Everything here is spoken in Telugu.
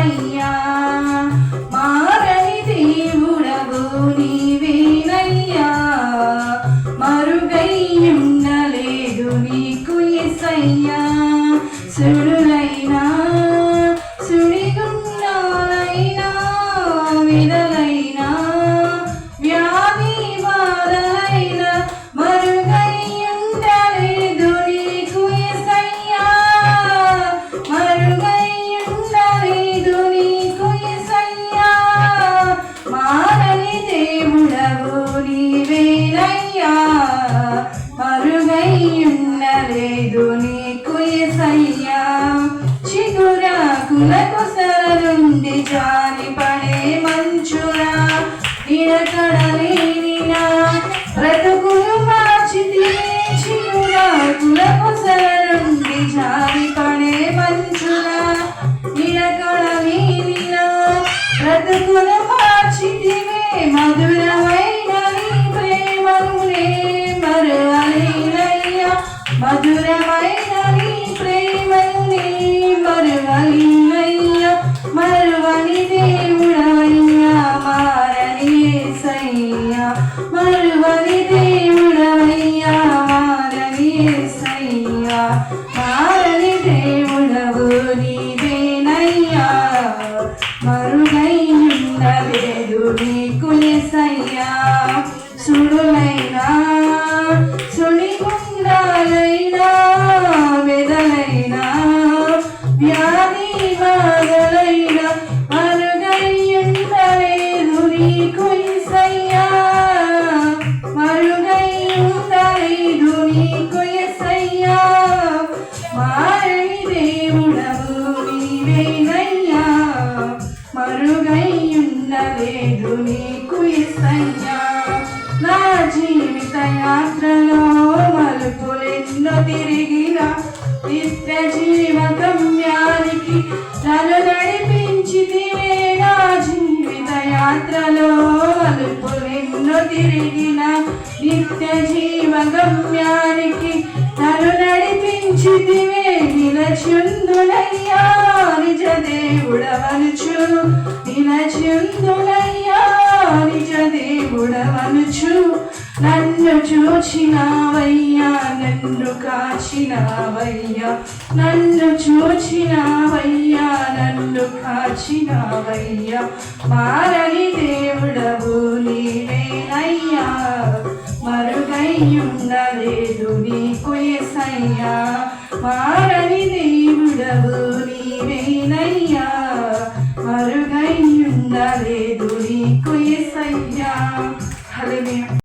Maria. గుండె జారి పడే మంచున వినకడలేనిన బ్రతుకులు మార్చితే చిరునాకుల ముసల నుండి జారి పడే మంచున వినకడలేనిన బ్రతుకులు మార్చితివే మధురమైన నీ ప్రేమను నే మరవలేనయ్యా మధురమైన నీ ప్రేమను నే మరవలేనయ్యా మర నీవేనయ్యా మరుగై నీకు ఎసయ్యా సుడులైనా సుడిగుండాలైనా నీవేనయ్యా మరుగై నీకు నా జీవిత యాత్రలో మలుపులెన్నో తిరిగిన నిత్య జీవ గమ్యానికి నన్ను నడిపించితివే నా జీవిత యాత్రలో మలుపులెన్నో తిరిగిన నిత్య జీవ గమ్యానికి నన్ను నడిపించితివే నిలచుందులయ్యా నిజ దేవుడవనుచు నిలచుందులయ్యా నిజ దేవుడవనుచు నన్ను చూచినావయ్యా నన్ను కాచినావయ్యా. నన్ను చూచినావయ్యా నన్ను కాచినావయ్యా. మారని దేవుడవు నీవేనయ్యా. మరుగై ఉండలేదు నీకు ఎసయ్యా మారని దేవుడవు